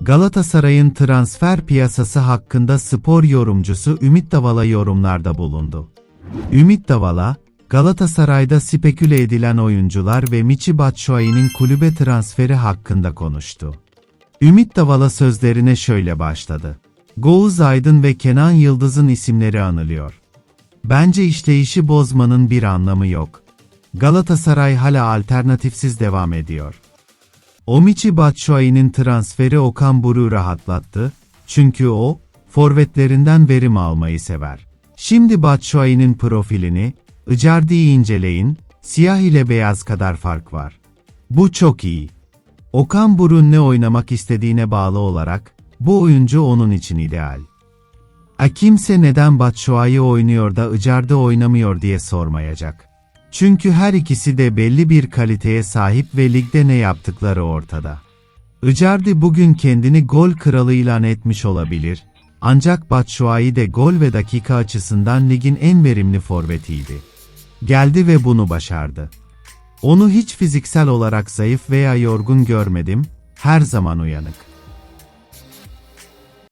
Galatasaray'ın transfer piyasası hakkında spor yorumcusu Ümit Davala yorumlarda bulundu. Ümit Davala, Galatasaray'da speküle edilen oyuncular ve Michi Batshuayi'nin kulübe transferi hakkında konuştu. Ümit Davala sözlerine şöyle başladı. Goğuz Aydın ve Kenan Yıldız'ın isimleri anılıyor. Bence işleyişi bozmanın bir anlamı yok. Galatasaray hala alternatifsiz devam ediyor. Omichi Batshuayi'nin transferi Okan Buruk'u rahatlattı, çünkü o, forvetlerinden verim almayı sever. Şimdi Batshuayi'nin profilini, Icardi'yi inceleyin, siyah ile beyaz kadar fark var. Bu çok iyi. Okan Buruk'un ne oynamak istediğine bağlı olarak, bu oyuncu onun için ideal. A kimse neden Batshuayi oynuyor da Icardi oynamıyor diye sormayacak. Çünkü her ikisi de belli bir kaliteye sahip ve ligde ne yaptıkları ortada. Icardi bugün kendini gol kralı ilan etmiş olabilir, ancak Batshuayi de gol ve dakika açısından ligin en verimli forvetiydi. Geldi ve bunu başardı. Onu hiç fiziksel olarak zayıf veya yorgun görmedim, her zaman uyanık.